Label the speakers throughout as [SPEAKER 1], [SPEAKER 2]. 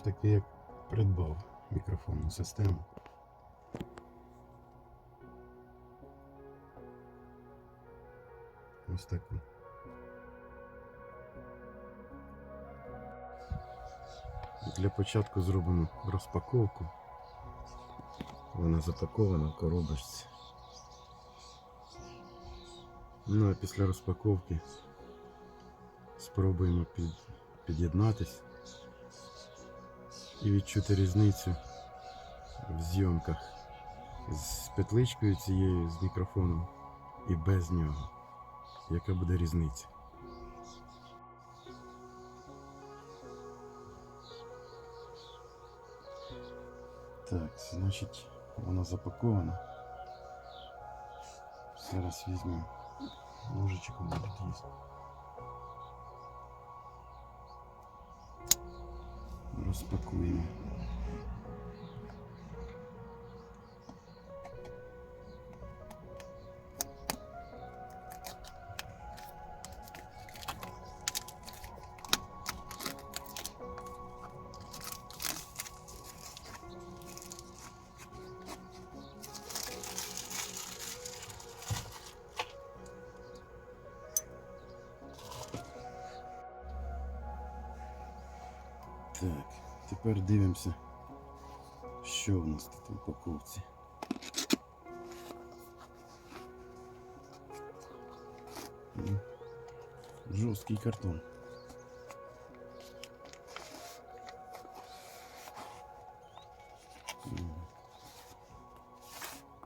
[SPEAKER 1] ж таки як придбав мікрофонну систему. Ось таку. Для початку зробимо розпаковку. Вона запакована в коробочці. Ну а після розпаковки спробуємо під, під'єднатись і відчути різницю в зйомках з петличкою цією, з мікрофоном і без нього. Яка буде різниця? Так, значить, вона запакована. Зараз візьмемо ножичок у мене Розпакуємо. Тепер дивимося, що в нас тут в упаковці. Жорсткий картон.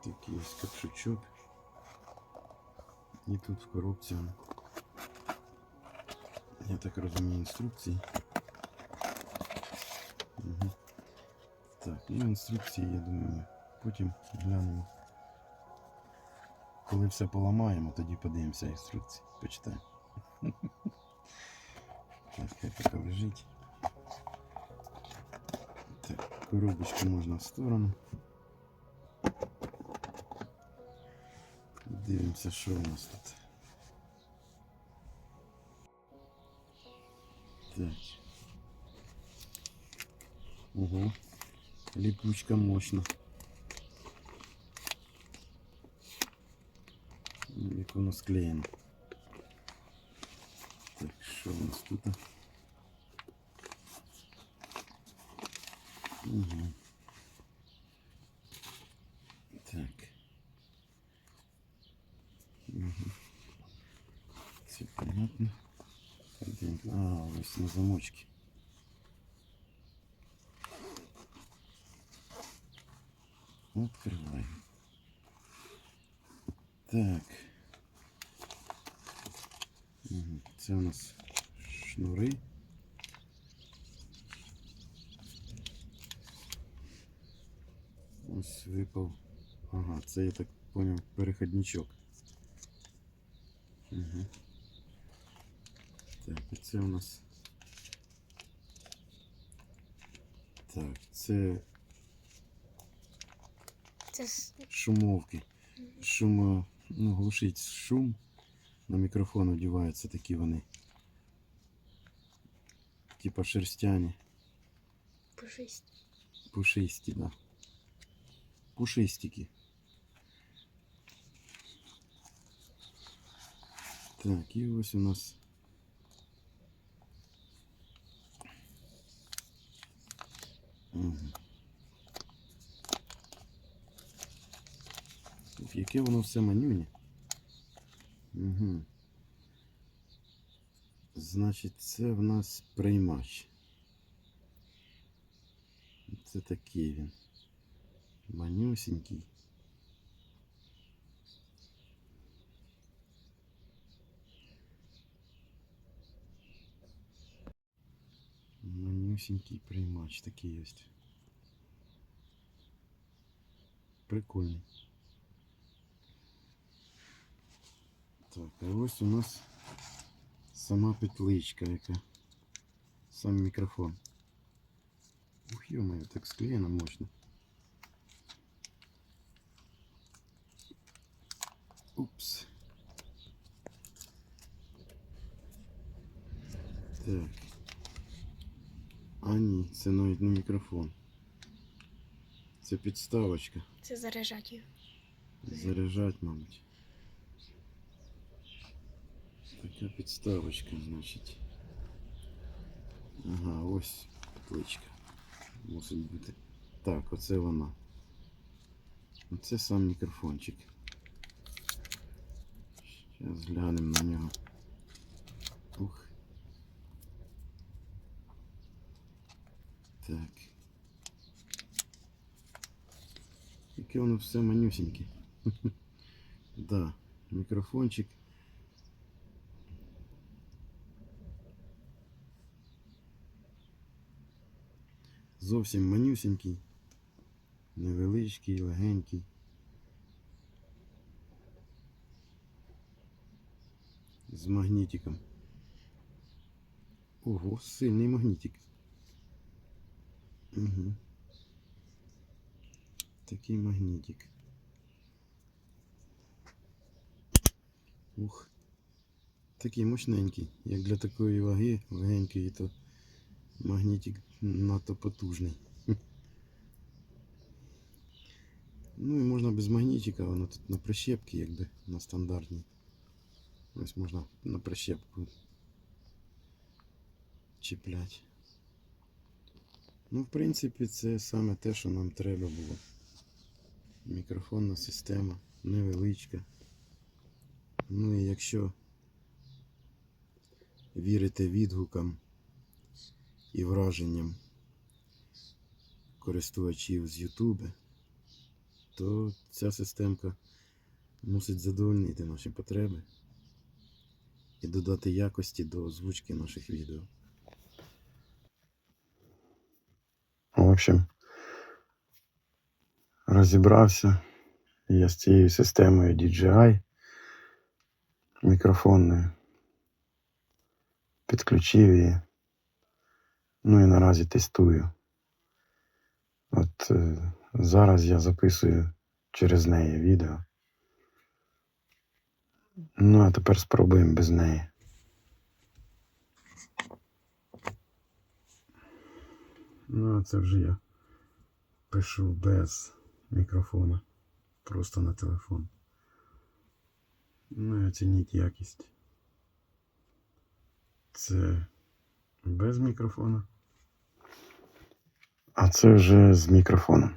[SPEAKER 1] Такий ось капшучок. І тут в коробці, я так розумію, інструкції. Мгм. Так, ну інструкції, я думаю, потім глянемо. Коли все поламаємо, тоді подивимося інструкції. Почитаємо. Так, хай поки лежить. Так, коробочку можна в сторону. Дивимося, що у нас тут. Так. Ого, липучка мощна. Як воно склеєно. Так, що у нас тут? Угу. Так. Угу. Все понятно. А, ось на замочке. Открываем. Так. Це у нас шнури. Ось випав. Ага, це я так поняв переходничок. Угу. Так, і це у нас. Так, це
[SPEAKER 2] Це
[SPEAKER 1] шумовки. Шум, ну, глушить шум. На мікрофон одіваються такі вони. Типа шерстяні.
[SPEAKER 2] пушисті.
[SPEAKER 1] Пушисті, да. Пушистики. Так, і ось у нас. Угу. Яке воно все манюнє. Угу. Значить, це в нас приймач. Це такий він. Манюсенький. Манюсенький приймач такий ось. Прикольний. Так, а ось у нас сама петличка, яка. Сам мікрофон. Ух, ё-моё, так склеено мощно. Упс. Так. А, ні, це навіть не мікрофон. Це підставочка.
[SPEAKER 2] Це заряджать його.
[SPEAKER 1] Заряджать, мабуть. Така підставочка, значить. Ага, ось петличка. Мусить бути. Так, оце вона. Оце сам мікрофончик. Зараз глянемо на нього. Ух. Так. Яке воно все манюсеньке. Да, мікрофончик. Зовсім манюсенький, невеличкий, легенький. З магнітиком. Ого, сильний магнітик. Угу. Такий магнітик. Ух. Такий мощненький. Як для такої ваги легенької, то магнітик надто потужний. Ну і можна без магнітика, воно тут на прищепки, якби на стандартній. Ось можна на прищепку чіпляти. Ну, в принципі, це саме те, що нам треба було. Мікрофонна система невеличка. Ну і якщо вірити відгукам і враженням користувачів з Ютуби, то ця системка мусить задовольнити наші потреби і додати якості до озвучки наших відео. В общем, розібрався я з цією системою DJI мікрофонною. Підключив її. Ну і наразі тестую. От е, зараз я записую через неї відео. Ну, а тепер спробуємо без неї. Ну, а це вже я пишу без мікрофона. Просто на телефон. Ну і оцініть якість. Це без мікрофона. А це вже з мікрофоном.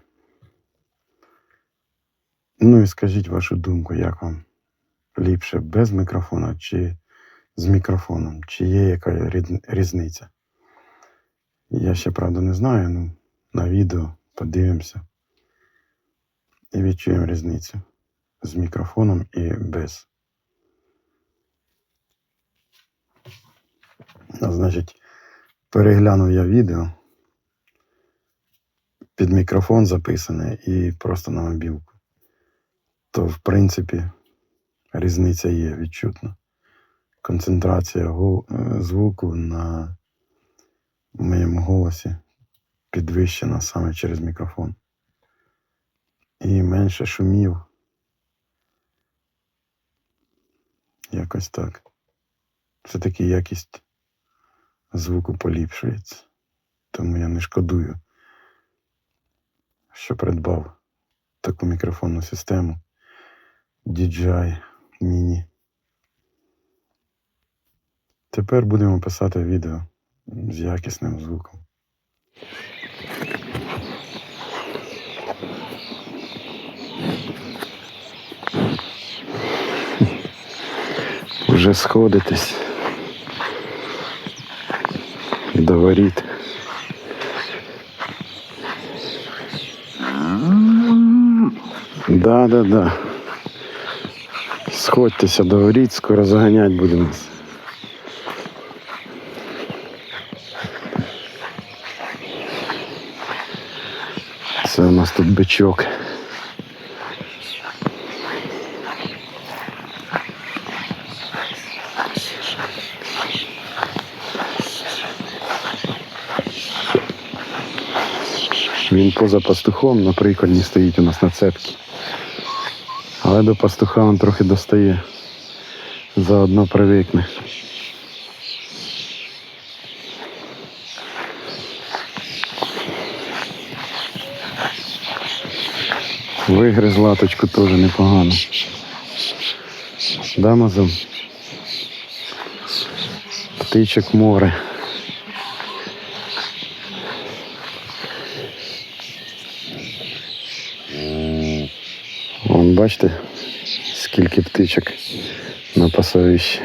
[SPEAKER 1] Ну і скажіть вашу думку, як вам ліпше без мікрофона чи з мікрофоном? Чи є яка різниця? Я ще правда не знаю, ну на відео подивимося і відчуємо різницю з мікрофоном і без. А, значить, переглянув я відео під мікрофон записане і просто на мобілку. То, в принципі, різниця є відчутна. Концентрація е, звуку на моєму голосі підвищена саме через мікрофон. І менше шумів. Якось так. Все-таки якість звуку поліпшується. Тому я не шкодую, що придбав таку мікрофонну систему DJI Mini. Тепер будемо писати відео з якісним звуком. Вже сходитесь до воріт. Да, да, да. Сходьтеся до воріт, скоро заганять будемо. Це у нас тут бичок. Він поза пастухом на прикольні стоїть у нас на цепці але до пастуха він трохи достає. Заодно привикне. Вигриз латочку теж непогано. Дамазом. Птичок море. Вон, бачите? скільки птичок на пасовищі.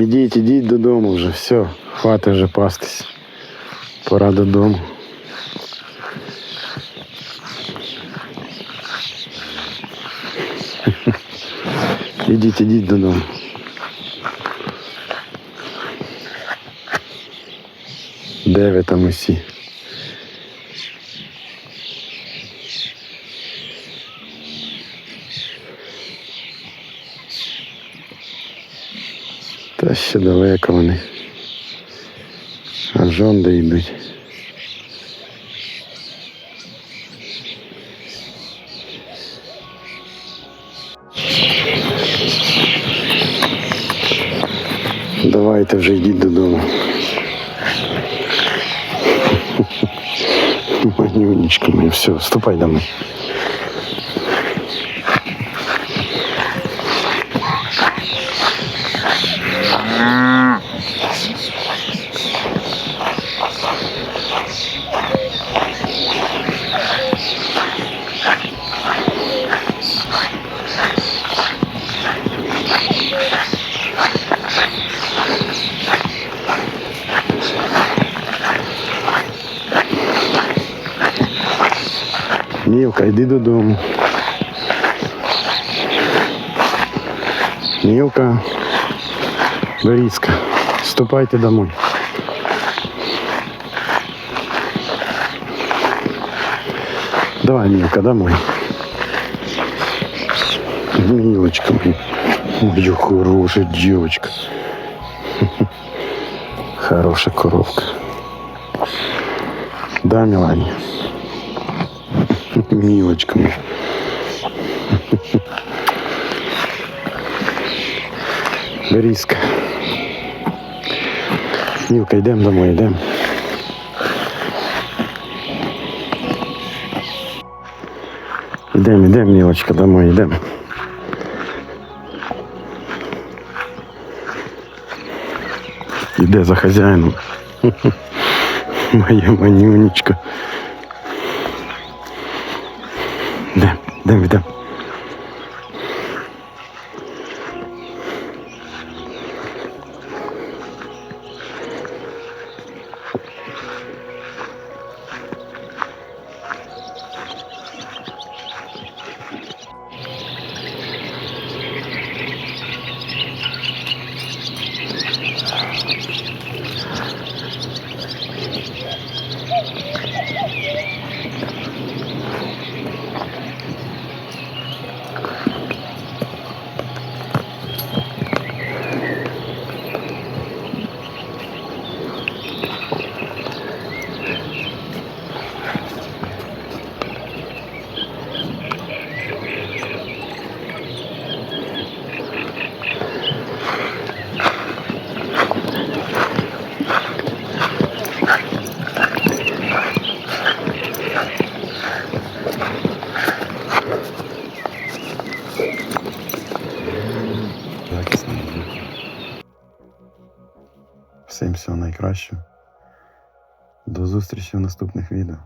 [SPEAKER 1] Ідіть, ідіть додому вже, все, хватить вже пастись. Пора додому. Ідіть, ідіть додому. Де ви там усі? Та ще далеко вони. Аж он де йдуть. Давайте вже йдіть додому. Манюнечка моя, все, вступай домой. Мілка, йди додому. Мілка, Боріска, вступайте домой. Давай, Милка, домой. Милочка моя. Моя хорошая девочка. Хорошая коровка. Да, Милане? Милочка моя. Бориска. Милка, йдемо домой, йдемо. Йдемо, йдемо, Мілочка, домой, йдемо. Іде за хазяїном. Моя манюнечка. Ne müdem. Всім всього найкращого. До зустрічі в наступних відео.